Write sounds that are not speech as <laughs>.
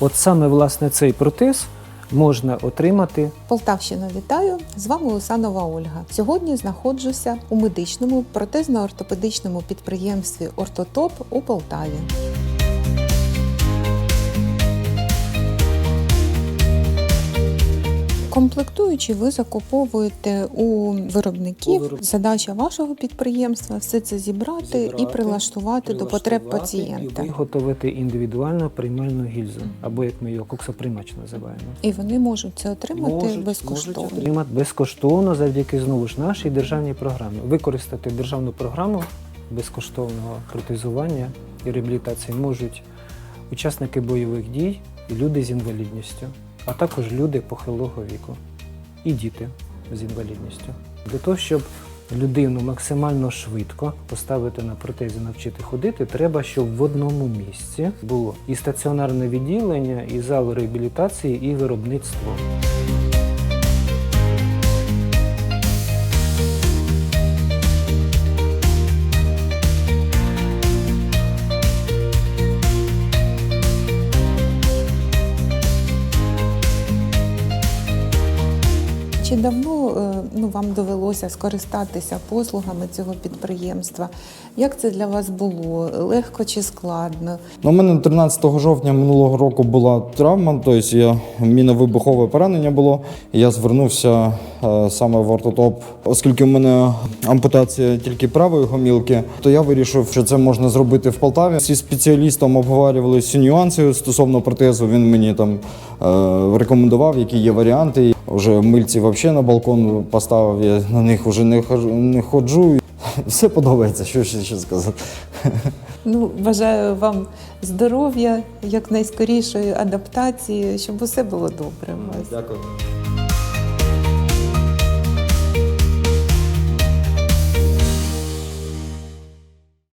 От саме власне цей протез можна отримати Полтавщина, вітаю! З вами Усанова Ольга. Сьогодні знаходжуся у медичному протезно-ортопедичному підприємстві Ортотоп у Полтаві. Комплектуючі ви закуповуєте у виробників. У виробників. Задача вашого підприємства все це зібрати, Зібрати, і прилаштувати до потреб пацієнта. і виготовити індивідуальну приймальну гільзу, або як ми його коксоприймач називаємо. І вони можуть це отримати Можуть- безкоштовно. можуть отримати безкоштовно завдяки знову ж нашій державній програмі. Використати державну програму безкоштовного протезування і реабілітації можуть учасники бойових дій і люди з інвалідністю, а також люди похилого віку і діти з інвалідністю. Для того, щоб людину максимально швидко поставити на протезі, навчити ходити, треба, щоб в одному місці було і стаціонарне відділення, і зал реабілітації, і виробництво. Чи давно е, ну, вам довелося скористатися послугами цього підприємства? Як це для вас було? Легко чи складно? У мене 13 жовтня минулого року була травма, тобто я, міновибухове поранення було. Я звернувся е, саме в ортотоп, оскільки у мене ампутація тільки правої гомілки, то я вирішив, що це можна зробити в Полтаві. Зі спеціалістом обговорювали всі нюанси стосовно протезу. Він мені там е, рекомендував, які є варіанти. Вже мильці взагалі на балкон поставив. Я на них вже не хожу, не ходжу. <laughs> Все подобається, що ще, ще сказати. Ну, бажаю вам здоров'я, якнайскорішої адаптації, щоб усе було добре. Дякую.